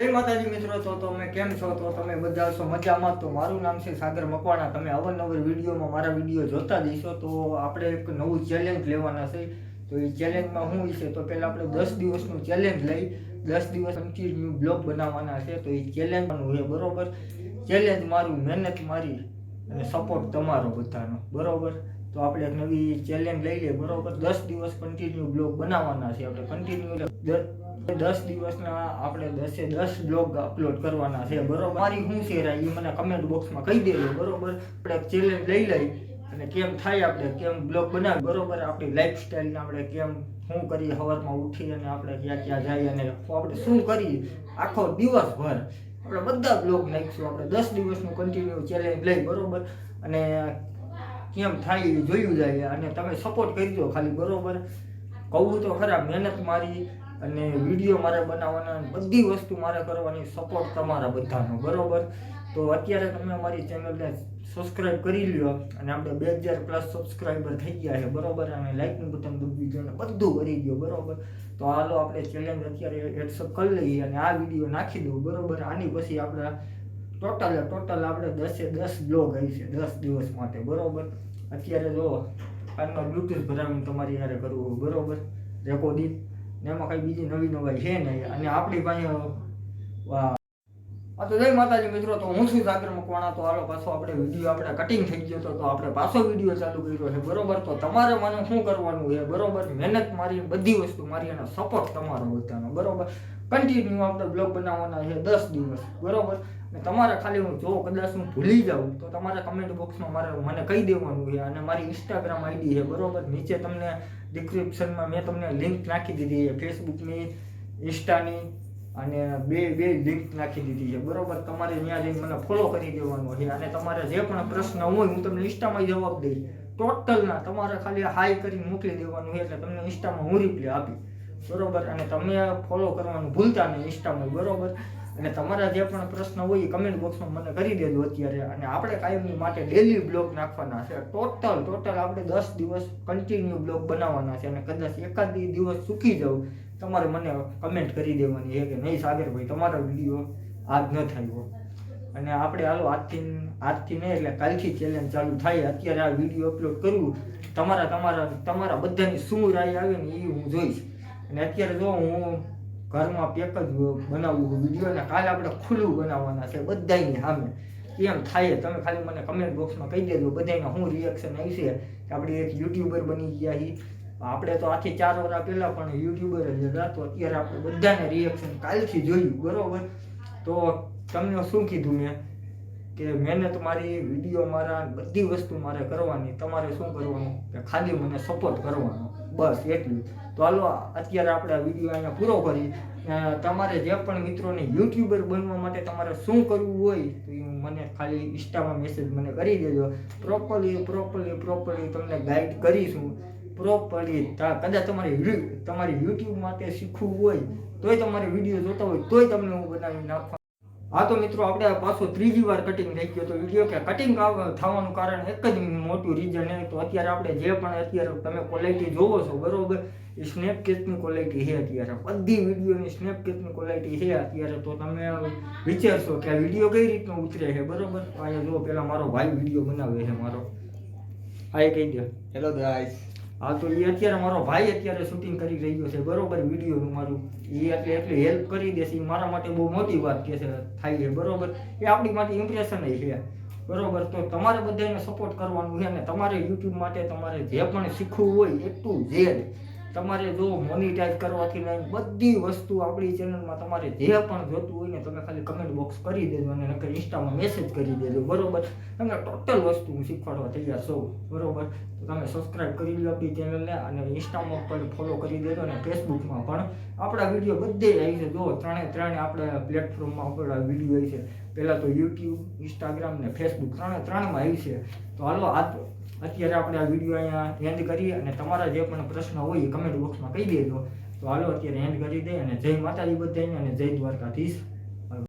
જય માતાજી મિત્રો, તો તમે કેમ છો? તો તમે બધા છો મજામાં? તો મારું નામ છે સાગર મકવાણા. તમે અવનવર વિડીયોમાં મારા વીડિયો જોતા જઈશો તો આપણે એક નવું ચેલેન્જ લેવાના છે. તો એ ચેલેન્જમાં શું છે તો પહેલાં આપણે દસ દિવસનું ચેલેન્જ લઈ, દસ દિવસ કન્ટિન્યુ બ્લોગ બનાવવાના છે. તો એ ચેલેન્જનું છે, બરોબર? ચેલેન્જ મારું, મહેનત મારી અને સપોર્ટ તમારો બધાનો. બરોબર? તો આપણે એક નવી ચેલેન્જ લઈ લઈએ. બરોબર? દસ દિવસ કન્ટિન્યુ બ્લોગ બનાવવાના છે આપણે. કન્ટિન્યુ દસ દિવસના આપણે દસે દસ બ્લોગ અપલોડ કરવાના છે. બરોબર? મારી શું છે એ મને કમેન્ટ બોક્સમાં કહી દેજો. બરોબર? આપણે એક ચેલેન્જ લઈ લઈ અને કેમ થાય આપણે? કેમ બ્લોગ બનાવી? બરોબર? આપણી લાઈફસ્ટાઈલને આપણે કેમ શું કરીએ? સવારમાં ઉઠી અને આપણે ક્યાં ક્યાં જઈએ અને આપણે શું કરીએ? આખો દિવસભર આપણે બધા બ્લોગ નાખીશું. આપણે દસ દિવસનું કન્ટિન્યુ ચેલેન્જ લઈ. બરોબર? અને કેમ થાય એ જોયું જાય અને તમે સપોર્ટ કરજો ખાલી, બરોબર? કહું તો ખરા, મહેનત મારી અને વીડિયો મારે બનાવવાના બધી વસ્તુ મારે કરવાની સપોર્ટ તમારા બધાનો, બરોબર? તો અત્યારે તમે અમારી ચેનલને સબસ્ક્રાઇબ કરી લ્યો અને આપણે બે હજાર પ્લસ સબસ્ક્રાઈબર થઈ ગયા છે, બરોબર? અને લાઇકનું બટન દૂબી ગયો અને બધું કરી ગયો બરોબર? તો હાલો, આપણે ચેલેન્જ અત્યારે એક્સેપ્ટ કરી લઈએ અને આ વીડિયો નાખી દઉં બરોબર? આની પછી આપણે ટોટલ ટોટલ આપણે દસે દસ બ્લોગ આવી છે, દસ દિવસ માટે, બરોબર? અત્યારે જો કાનમાં બ્લૂટૂથ ભરાવીને તમારી યારે કરવું બરોબર? રેકોર્ડિંગ ને એમાં કઈ બીજી નવી નવાઈ છે નહીં. અને આપણી પાસે આ તો જય માતાજી મિત્રો, તો હું છું સાગર મકવાણા. તો હાલો, પાછો આપણે વીડિયો આપણે કટિંગ થઈ ગયો હતો તો આપણે પાછો વીડિયો ચાલુ કર્યો છે, બરોબર? તો તમારે મને શું કરવાનું છે, બરોબર? મહેનત મારી, બધી વસ્તુ મારી અને સપોર્ટ તમારો બધાનો, બરોબર? કન્ટિન્યુ આપણે બ્લોગ બનાવવાના છે દસ દિવસ, બરોબર? તમારે ખાલી હું જો કદાચ હું ભૂલી જાઉં, તો તમારે કમેન્ટ બોક્સમાં મારે મને કહી દેવાનું છે અને મારી ઇન્સ્ટાગ્રામ આઈડી છે, બરોબર? નીચે તમને ડિસ્ક્રિપ્શનમાં મેં તમને લિંક નાખી દીધી છે ફેસબુકની ઇન્સ્ટાની અને બે બે લિંક નાખી દીધી છે, બરોબર? તમારે ત્યાં જઈને મને ફોલો કરી દેવાનો છે અને તમારે જે પણ પ્રશ્ન હોય હું તમને ઇન્સ્ટામાં જવાબ દઈશ. ટોટલના તમારે ખાલી હાઈ કરી મોકલી દેવાનું છે, એટલે તમને ઇન્સ્ટામાં હું રિપ્લાય આપી બરોબર? અને તમે ફોલો કરવાનું ભૂલતા નહીં ઇન્સ્ટામાં બરોબર? અને તમારા જે પણ પ્રશ્ન હોય એ કમેન્ટ બોક્સમાં મને કરી દેજો અત્યારે. અને આપણે કાયમની માટે ડેલી બ્લોગ નાખવાના છે. ટોટલ ટોટલ આપણે દસ દિવસ કન્ટિન્યુ બ્લોગ બનાવવાના છે. અને કદાચ એકાદ દિવસ ચૂકી જાઉં તમારે મને કમેન્ટ કરી દેવાની છે કે નહીં સાગરભાઈ, તમારો વીડિયો આજ ન થયો અને આપણે હાલો આજથી આજથી નહીં એટલે કાલથી ચેલેન્જ ચાલુ થાય. અત્યારે આ વીડિયો અપલોડ કરવું તમારા તમારા તમારા બધાની શું રાય આવે ને એ હું જોઈશ. અને અત્યારે જો હું ઘરમાં પેક જ બનાવવું વીડિયો ને કાલે આપણે ખુલ્લું બનાવવાના છે બધાની સામે. કેમ થાય? તમે ખાલી મને કમેન્ટ બોક્સમાં કહી દેજો બધાને શું રિએક્શન આવશે કે આપણે એક યુટ્યુબર બની ગયા છીએ. આપણે તો આથી ચાર વર્ષ પહેલાં પણ યુટ્યુબર જ હતા, તો અત્યારે આપણે બધાને રિએક્શન કાલથી જોયું, બરાબર? તો તમને શું કીધું મેં? કે મહેનત મારી વીડિયો મારા બધી વસ્તુ મારે કરવાની, તમારે શું કરવાનું? કે ખાલી મને સપોર્ટ કરવાનો. બસ એટલું. તો હાલો, અત્યારે આપણે આ વીડિયો અહીંયા પૂરો કરી. તમારે જે પણ મિત્રોને યુટ્યુબર બનવા માટે તમારે શું કરવું હોય, તો એ મને ખાલી ઇન્સ્ટામાં મેસેજ મને કરી દેજો. પ્રોપરલી પ્રોપરલી પ્રોપરલી તમને ગાઈડ કરીશું. પ્રોપરલી કદાચ તમારે તમારી યુટ્યુબ માટે શીખવું હોય, તોય તમારે વીડિયો જોતા હોય, તોય તમને હું બનાવી નાખવા હા તો મિત્રો, આપણે પાછો ત્રીજી વાર કટિંગ થઈ ગયો તો વીડિયો કે કટિંગ થવાનું કારણ એક જ મોટું રીઝન એ તો અત્યારે આપણે જે પણ અત્યારે તમે ક્વોલિટી જોવો છો, બરોબર? એ સ્નેપચેટની ક્વોલિટી છે અત્યારે. બધી વિડીયોની સ્નેપકેચની ક્વોલિટી છે અત્યારે. તો તમે વિચારશો કે આ વીડિયો કઈ રીતનો ઉતરે છે, બરોબર? અહીંયા જો, પેલા મારો ભાઈ વીડિયો બનાવે છે મારો. આ એ કહી દે હેલો ગાઈસ હા, તો એ અત્યારે મારો ભાઈ અત્યારે શૂટિંગ કરી રહ્યો છે. બરોબર વિડીયોનું મારું. એ એટલે એટલી હેલ્પ કરી દેશે એ મારા માટે બહુ મોટી વાત કે છે, થાય છે. બરોબર? એ આપણી માટે ઇમ્પ્રેશન છે. બરોબર? તો તમારે બધાને સપોર્ટ કરવાનું છે અને તમારે યુટ્યુબ માટે તમારે જે પણ શીખવું હોય એટલું જે તમારે જો મોનિટાઈઝ કરવાથી લઈને બધી વસ્તુ આપણી ચેનલમાં તમારે જે પણ જોતું હોય ને તમે ખાલી કમેન્ટ બોક્સ કરી દેજો અને નકર ઇન્સ્ટામાં મેસેજ કરી દેજો, બરોબર? તમને ટોટલ વસ્તુ હું શીખવાડવા તૈયાર છું, બરોબર? તો તમે સબસ્ક્રાઇબ કરી લો આપણી ચેનલને અને ઇન્સ્ટામાં પણ ફોલો કરી દેજો અને ફેસબુકમાં પણ. આપણા વીડિયો બધે આવી છે. જો ત્રણે ત્રણે આપણે પ્લેટફોર્મમાં આપણા વીડિયો આવી છે. પહેલાં તો યુટ્યુબ ઇન્સ્ટાગ્રામ ને ફેસબુક ત્રણે ત્રણમાં આવી છે. તો હાલો, આ અત્યારે આપણે આ વીડિયો અહીંયા એન્ડ કરીએ અને તમારા જે પણ પ્રશ્ન હોય એ કમેન્ટ બોક્સમાં કહી દેજો. તો હાલો, અત્યારે એન્ડ કરી દે અને જય માતાજી બધાને અને જય દ્વારકાધીશ.